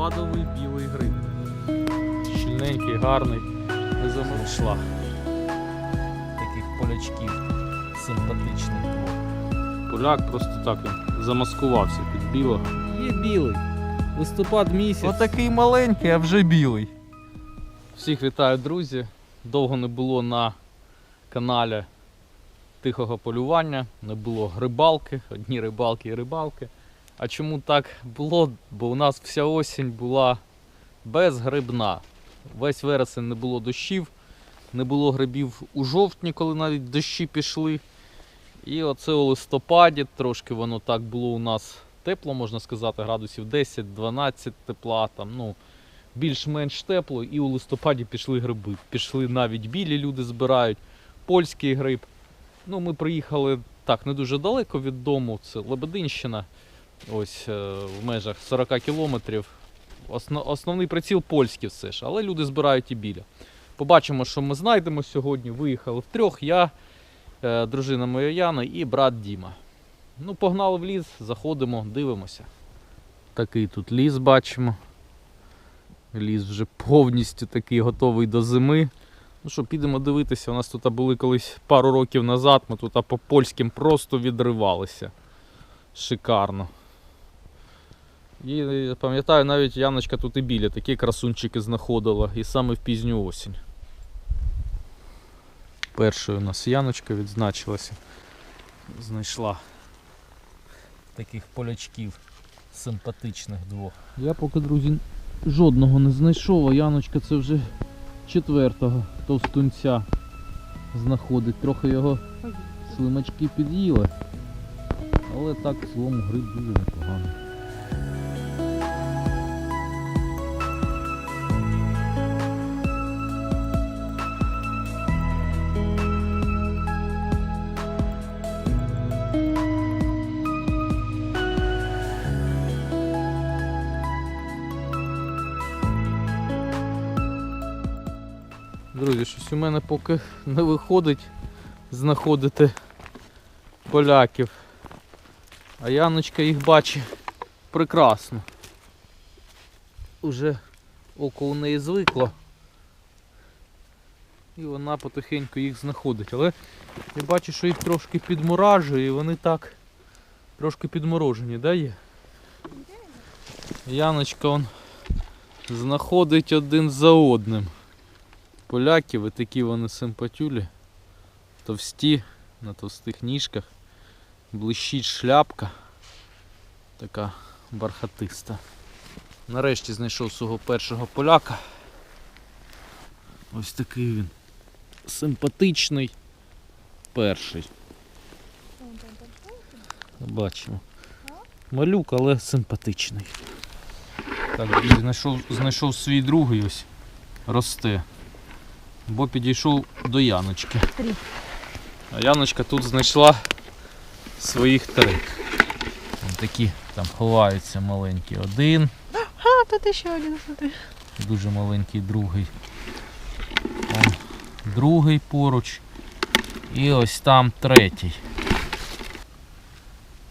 листопадовий білий гриб. Щільненький, гарний, не замершла. Таких полячків симпатичних. Поляк просто так замаскувався під білого. Є білий. Листопад місяць. Отакий маленький, а вже білий. Всіх вітаю, друзі. Довго не було на каналі тихого полювання, не було грибалки, одні рибалки і рибалки. А чому так було? Бо у нас вся осінь була безгрибна. Весь вересень не було дощів, не було грибів у жовтні, коли навіть дощі пішли. І оце у листопаді трошки воно так було у нас тепло, можна сказати, градусів 10-12 тепла. Там, ну, більш-менш тепло, і у листопаді пішли гриби. Пішли навіть білі люди збирають, польський гриб. Ну, ми приїхали так не дуже далеко від дому, це Лебединщина, ось е, в межах 40 кілометрів. Основний приціл польський все ж, але люди збирають і біля. Побачимо, що ми знайдемо сьогодні. Виїхали втрьох, я, е, дружина моя Яна і брат Діма. Ну, погнали в ліс, заходимо, дивимося. Такий тут ліс бачимо. Ліс вже повністю такий готовий до зими. Ну що, підемо дивитися. У нас тут були колись пару років назад, ми тут по польським просто відривалися. Шикарно. І пам'ятаю, навіть Яночка тут і біля такі красунчики знаходила, і саме в пізню осінь. Першою у нас Яночка відзначилася. Знайшла таких полячків симпатичних двох. Я поки, друзі, жодного не знайшов, а Яночка це вже четвертого товстунця знаходить. Трохи його слимачки під'їли. Але так в цілому гриб дуже непоганий. У мене поки не виходить знаходити поляків. А Яночка їх бачить прекрасно. Уже око у неї звикло. І вона потихеньку їх знаходить. Але я бачу, що їх трошки підморажує і вони так трошки підморожені, да є? Яночка он знаходить один за одним поляків, і такі вони симпатюлі, товсті, на товстих ніжках, блищить шляпка, така бархатиста. Нарешті знайшов свого першого поляка. Ось такий він. Симпатичний перший. Бачимо. Малюк, але симпатичний. Так, знайшов, знайшов свій другий ось. Росте бо підійшов до Яночки. Три. А Яночка тут знайшла своїх три. Ось такі там ховаються маленькі один, А, тут ще один, смотри. дуже маленький другий. Вон другий поруч. І ось там третій.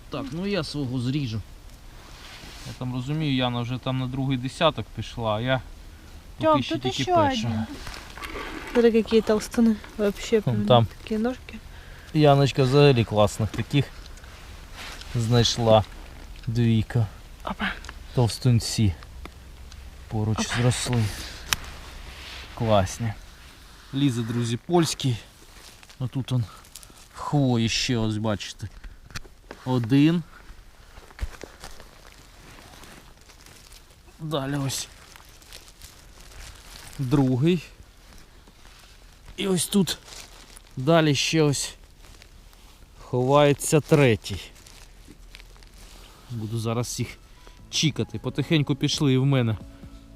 Так, ну я свого зріжу. Я там розумію, Яна вже там на другий десяток пішла, а я поки Тём, ще тут тільки еще першого. один. Смотри, какие толстуны. Вообще, Вон там. такие ножки. Яночка взагалі класних таких знайшла двійка. Опа. Товстунці поруч зросли. Класні. Лізе, друзі, польський. А тут он в хвої ще ось бачите. Один. Далі ось. Другий. І ось тут далі ще ось ховається третій. Буду зараз їх чікати. Потихеньку пішли і в мене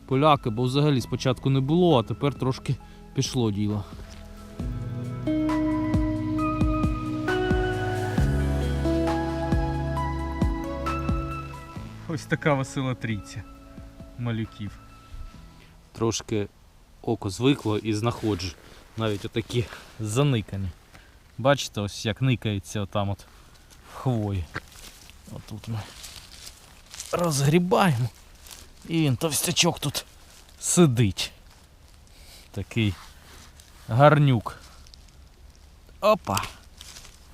поляки, бо взагалі спочатку не було, а тепер трошки пішло діло. Ось така весела трійця малюків. Трошки око звикло і знаходжу. Навіть отакі заникані. Бачите, ось як никається отам от в хвої. Отут ми розгрібаємо І він товстячок тут сидить. Такий гарнюк. Опа.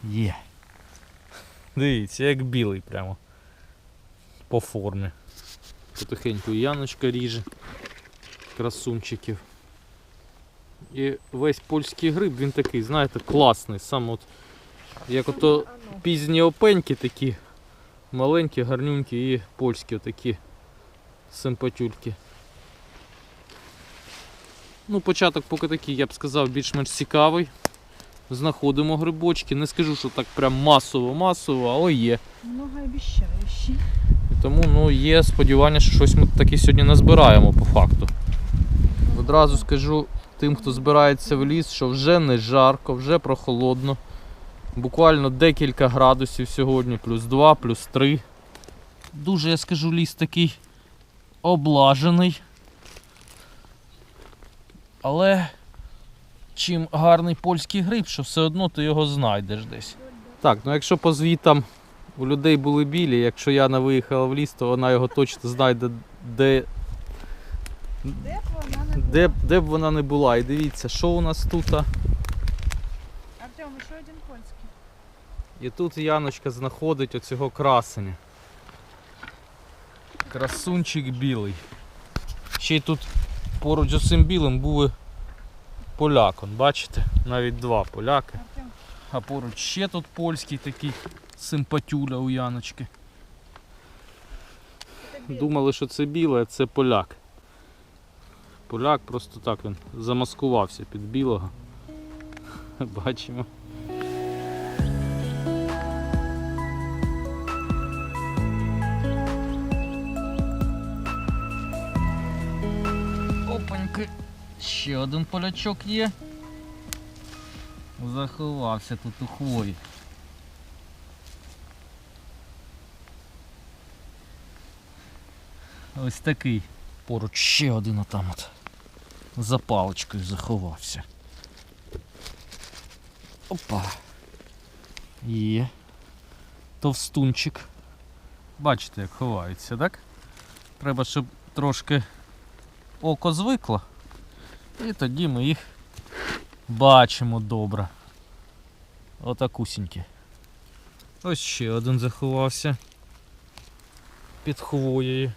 Є. Дивіться, як білий прямо. По формі. Потихеньку Яночка ріже. Красунчиків. І весь польський гриб, він такий, знаєте, класний. Сам от, як ото пізні опеньки такі, маленькі, гарнюнькі і польські такі симпатюльки. Ну, початок поки такий, я б сказав, більш-менш цікавий. Знаходимо грибочки. Не скажу, що так прям масово-масово, але є. Многообещающий. І тому ну, є сподівання, що щось ми таки сьогодні назбираємо по факту. Одразу скажу тим, хто збирається в ліс, що вже не жарко, вже прохолодно. Буквально декілька градусів сьогодні, плюс 2, плюс 3. Дуже, я скажу, ліс такий облажений. Але чим гарний польський гриб, що все одно ти його знайдеш десь. Так, ну якщо по звітам у людей були білі, якщо Яна виїхала в ліс, то вона його точно знайде, де, Де б вона не де, б- де б вона не була. І дивіться, що у нас тут. Артем, ще один польський. І тут Яночка знаходить оцього красення. Красунчик білий. Ще й тут поруч з цим білим були поляк. Он, бачите? Навіть два поляки. Артем, А поруч ще тут польський такий симпатюля у Яночки. це білий. Думали, що це біле, а це поляк. Поляк просто так він замаскувався під білого. Бачимо. Опаньки. Ще один полячок є. Заховався тут у хвої. Ось такий. Поруч ще один отам от. За паличкою заховався. Опа. Є. Товстунчик. Бачите, як ховається, так? Треба, щоб трошки око звикло. І тоді ми їх бачимо добре. Отакусінькі. Ось ще один заховався. Під хвоєю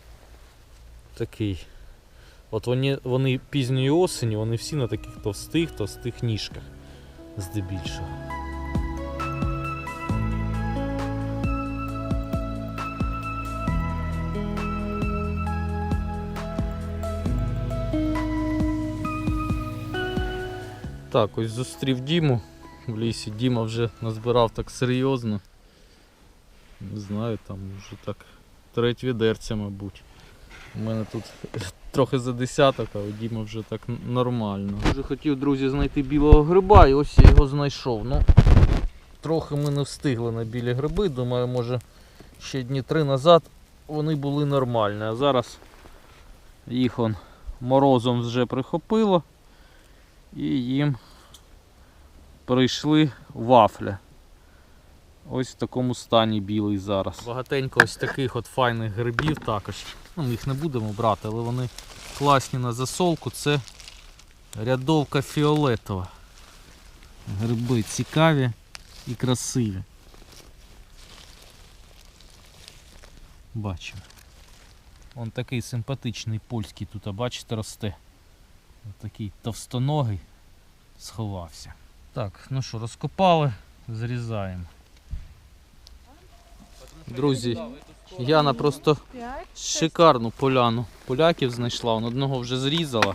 такий. От вони, вони пізньої осені, вони всі на таких товстих, товстих ніжках. Здебільшого. Так, ось зустрів Діму в лісі. Діма вже назбирав так серйозно. Не знаю, там вже так треть відерця, мабуть. У мене тут трохи за десяток, а у Діма вже так нормально. Дуже хотів, друзі, знайти білого гриба, і ось я його знайшов. Ну, трохи ми не встигли на білі гриби. Думаю, може ще дні три назад вони були нормальні. А зараз їх он морозом вже прихопило. І їм прийшли вафля. Ось в такому стані білий зараз. Багатенько ось таких от файних грибів також. Ну, ми їх не будемо брати, але вони класні на засолку. Це рядовка фіолетова. Гриби цікаві і красиві. Бачимо. Он такий симпатичний польський тут, а бачите, росте. Ось Такий товстоногий сховався. Так, ну що, розкопали, зрізаємо. Друзі, Яна просто шикарну поляну поляків знайшла. Он одного вже зрізала.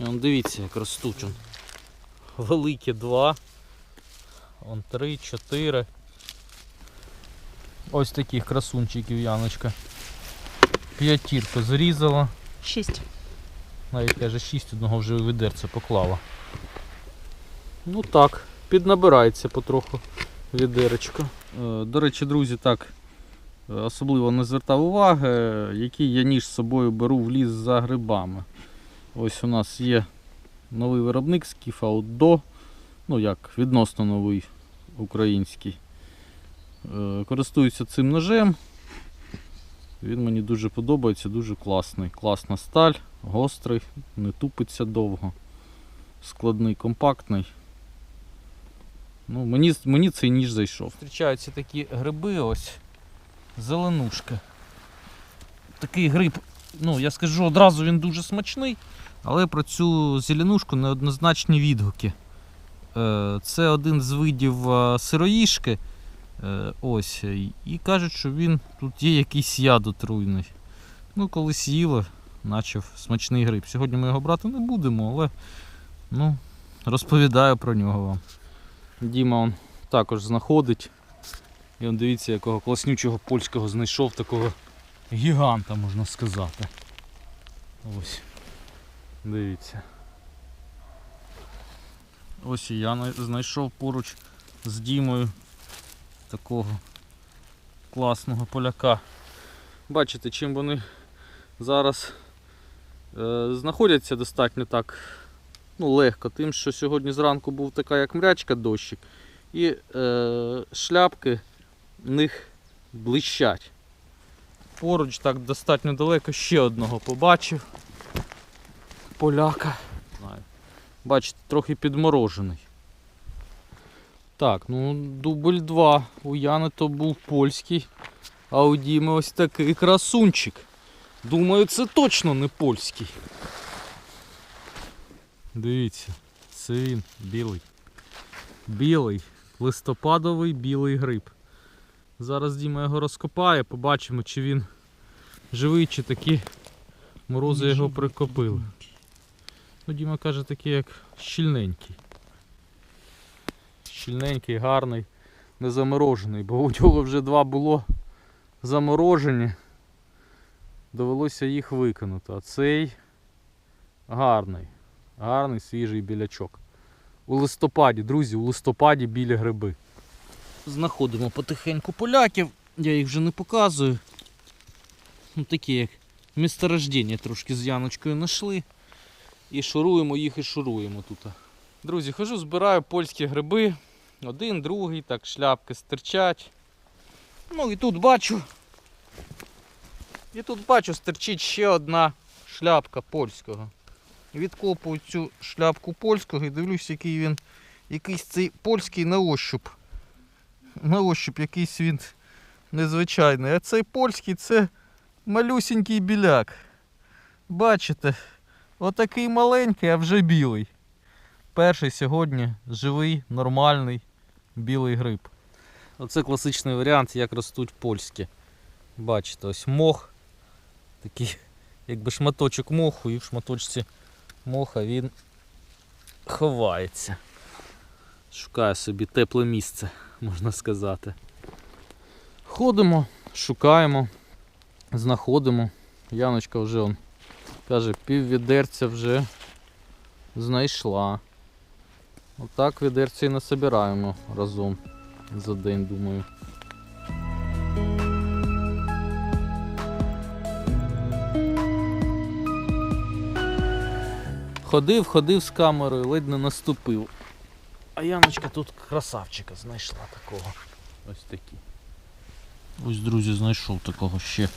І он дивіться, як ростуть. Он. Великі два. Он три, чотири. Ось таких красунчиків Яночка. П'ятірку зрізала. Шість. Навіть каже, шість одного вже відерце поклала. Ну так, піднабирається потроху відеречко. Е, До речі, друзі, так особливо не звертав уваги, який я ніж з собою беру в ліс за грибами. Ось у нас є новий виробник Скіф Outdo, ну як відносно новий український. Е, Користуюся цим ножем. Він мені дуже подобається, дуже класний. Класна сталь, гострий, не тупиться довго. Складний, компактний. Ну, мені, мені цей ніж зайшов. Зустрічаються такі гриби ось. Зеленушки. Такий гриб, ну я скажу одразу, він дуже смачний, але про цю зеленушку неоднозначні відгуки. Е, Це один з видів е, сироїшки. Е, Ось. І кажуть, що він тут є якийсь яд отруйний. Ну, колись їли, наче смачний гриб. Сьогодні ми його брати не будемо, але ну, розповідаю про нього вам. Діма он також знаходить. І он дивіться, якого класнючого польського знайшов такого гіганта, можна сказати. Ось. Дивіться. Ось і я знайшов поруч з Дімою такого класного поляка. Бачите, чим вони зараз е, знаходяться достатньо так ну, легко, тим, що сьогодні зранку був така як мрячка дощик, і е, шляпки них блищать. Поруч так достатньо далеко ще одного побачив. Поляка. Знаю. Бачите, трохи підморожений. Так, ну дубль 2. У Яни то був польський, а у Діми ось такий красунчик. Думаю, це точно не польський. Дивіться, це він білий. Білий, листопадовий білий гриб. Зараз Діма його розкопає, побачимо, чи він живий, чи такі морози його прикопили. Ну, Діма каже, такий як щільненький. Щільненький, гарний, не заморожений, бо у нього вже два було заморожені. Довелося їх викинути. А цей гарний. Гарний свіжий білячок. У листопаді, друзі, у листопаді білі гриби. Знаходимо потихеньку поляків. Я їх вже не показую. Ну, такі як місторождення трошки з Яночкою знайшли. І шуруємо їх і шуруємо тут. Друзі, хожу, збираю польські гриби. Один, другий, так, шляпки стирчать. Ну і тут бачу. І тут бачу, стирчить ще одна шляпка польського. Відкопую цю шляпку польського і дивлюсь, який він. Якийсь цей польський на ощуп. На ощуп якийсь він незвичайний. А цей польський це малюсінький біляк. Бачите? Отакий маленький, а вже білий. Перший сьогодні живий, нормальний білий гриб. Оце класичний варіант, як ростуть польські. Бачите, ось мох. Такий, якби шматочок моху, і в шматочці моха він ховається. Шукає собі тепле місце, можна сказати. Ходимо, шукаємо, знаходимо. Яночка вже он Каже, пів відерця вже знайшла. Отак відерця і насобираємо разом за день, думаю. Ходив, ходив з камерою, ледь не наступив. А Яночка тут красавчика знайшла такого. Ось такі. Ось, друзі, знайшов такого ще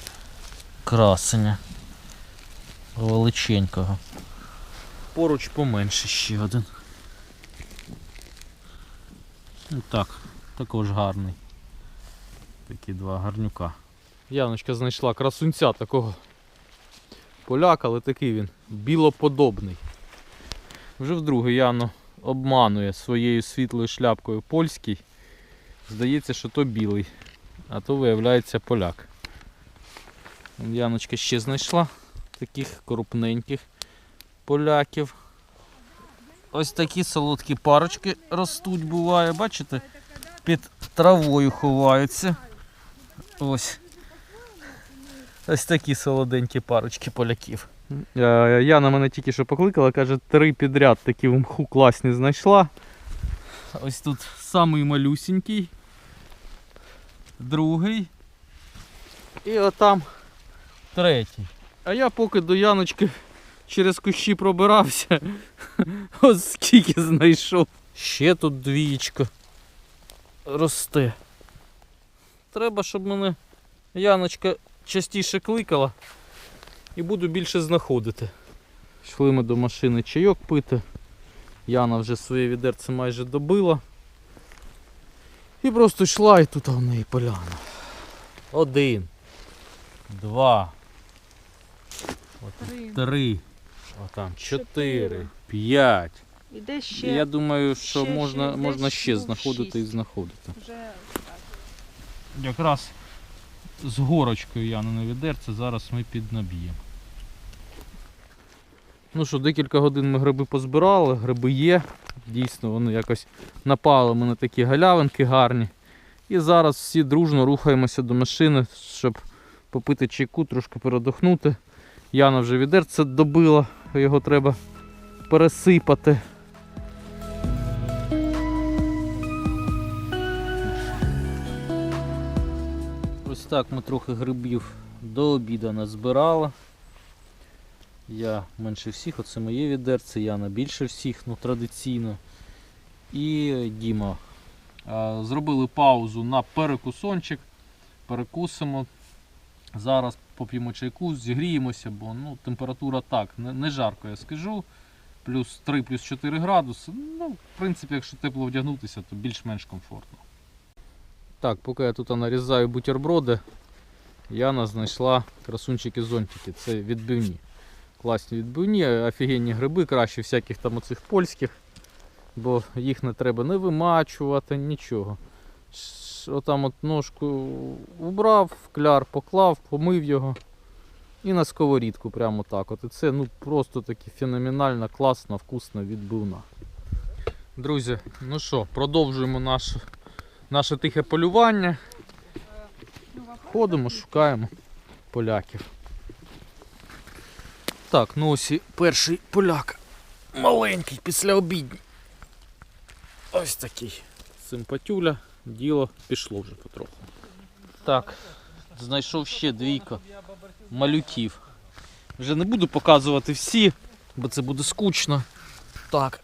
красення величенького. Поруч поменше ще один. Ну так, також гарний. Такі два гарнюка. Яночка знайшла красунця такого поляка, але такий він білоподобний. Вже вдруге Яно обманує своєю світлою шляпкою польський. Здається, що то білий, а то виявляється поляк. Яночка ще знайшла таких крупненьких поляків. Ось такі солодкі парочки ростуть, буває, бачите? Під травою ховаються. Ось. Ось такі солоденькі парочки поляків. Е, Яна мене тільки що покликала, каже, три підряд такі в мху класні знайшла. Ось тут самий малюсінький, другий. І отам третій. А я поки до Яночки через кущі пробирався, ось скільки знайшов. Ще тут двієчко росте. Треба, щоб мене Яночка частіше кликала і буду більше знаходити. Йшли ми до машини чайок пити. Яна вже своє відерце майже добила. І просто йшла і тут в неї поляна. Один. Два. От Три. три. Отам. Чотири. Чотири. П'ять. Іде ще Я думаю, що ще, можна, ще, можна десь ще штук знаходити і шість. знаходити. вже Якраз з горочкою Яна на відерце, зараз ми піднаб'ємо. Ну що, декілька годин ми гриби позбирали, гриби є. Дійсно, вони якось напали ми на такі галявинки гарні. І зараз всі дружно рухаємося до машини, щоб попити чайку, трошки передохнути. Яна вже відерце добила, його треба пересипати. Ось так ми трохи грибів до обіду назбирали. Я менше всіх, оце моє відерце, Яна більше всіх, ну традиційно. І Діма. Зробили паузу на перекусончик. Перекусимо. Зараз поп'ємо чайку, зігріємося, бо ну, температура так, не, не жарко, я скажу. Плюс 3, плюс 4 градуси. Ну, в принципі, якщо тепло вдягнутися, то більш-менш комфортно. Так, поки я тут нарізаю бутерброди, Яна знайшла красунчики зонтики. Це відбивні. Класні відбивні, офігенні гриби, краще всяких там оцих польських, бо їх не треба не вимачувати, нічого. Отам от ножку убрав, кляр поклав, помив його і на сковорідку прямо так. От. І це ну, просто таки феноменальна, класна, вкусна відбивна. Друзі, ну що, продовжуємо наш, наше тихе полювання. Ходимо, шукаємо поляків. Так, ну ось і перший поляк. Маленький після обідні. Ось такий. Симпатюля, діло пішло вже потроху. Так, знайшов ще двійко малюків. Вже не буду показувати всі, бо це буде скучно. Так.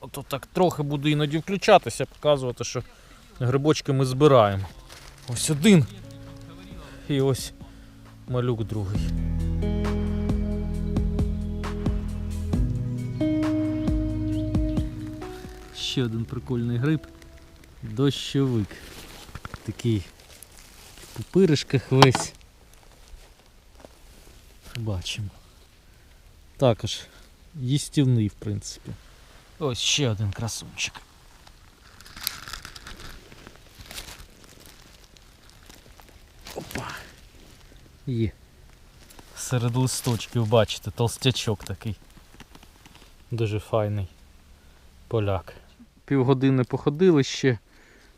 Ото так трохи буду іноді включатися, показувати, що грибочки ми збираємо. Ось один. І ось малюк другий. Ще один прикольний гриб. Дощовик. Такий в пупиришках весь. Бачимо. Також їстівний, в принципі. Ось ще один красунчик. Опа. Є. Серед листочків, бачите, толстячок такий. Дуже файний поляк. Півгодини походили ще,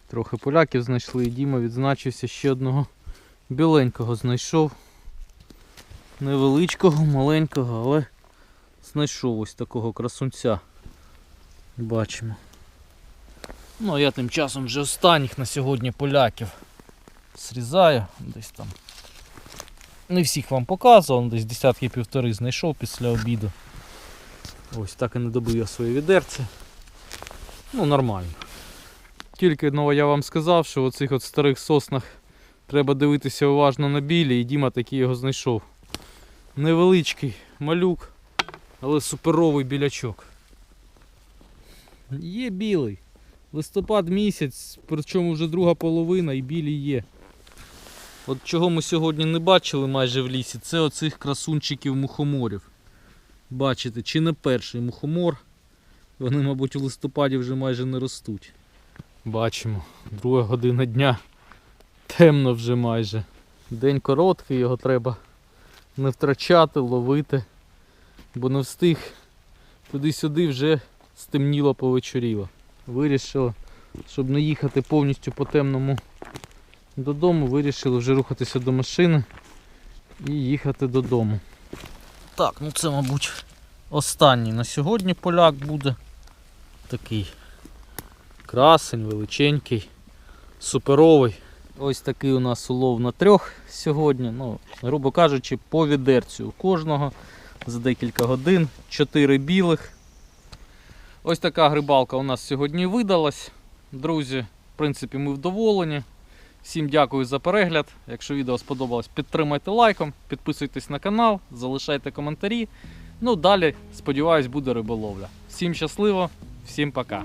трохи поляків знайшли, і Діма відзначився ще одного біленького знайшов. Невеличкого, маленького, але знайшов ось такого красунця. Бачимо. Ну а я тим часом вже останніх на сьогодні поляків зрізаю. Десь там. Не всіх вам показував, десь десятки півтори знайшов після обіду. Ось так і не добив я своє відерце. Ну, нормально. Тільки ну, я вам сказав, що в оцих от старих соснах треба дивитися уважно на білі, і Діма таки його знайшов. Невеличкий малюк, але суперовий білячок. Є білий. Листопад місяць, причому вже друга половина і білі є. От чого ми сьогодні не бачили майже в лісі, це оцих красунчиків мухоморів. Бачите, чи не перший мухомор. Вони, мабуть, у листопаді вже майже не ростуть. Бачимо, друга година дня. Темно вже майже. День короткий, його треба не втрачати, ловити, бо не встиг туди-сюди вже стемніло повечоріло. Вирішили, щоб не їхати повністю по темному додому, вирішили вже рухатися до машини і їхати додому. Так, ну це, мабуть, останній на сьогодні поляк буде. Такий красень, величенький, суперовий. Ось такий у нас улов на трьох сьогодні. Ну, грубо кажучи, по відерцю у кожного за декілька годин. Чотири білих. Ось така грибалка у нас сьогодні видалась. Друзі, в принципі, ми вдоволені. Всім дякую за перегляд. Якщо відео сподобалось, підтримайте лайком, підписуйтесь на канал, залишайте коментарі. Ну далі, сподіваюсь, буде риболовля. Всім щасливо, всім пока.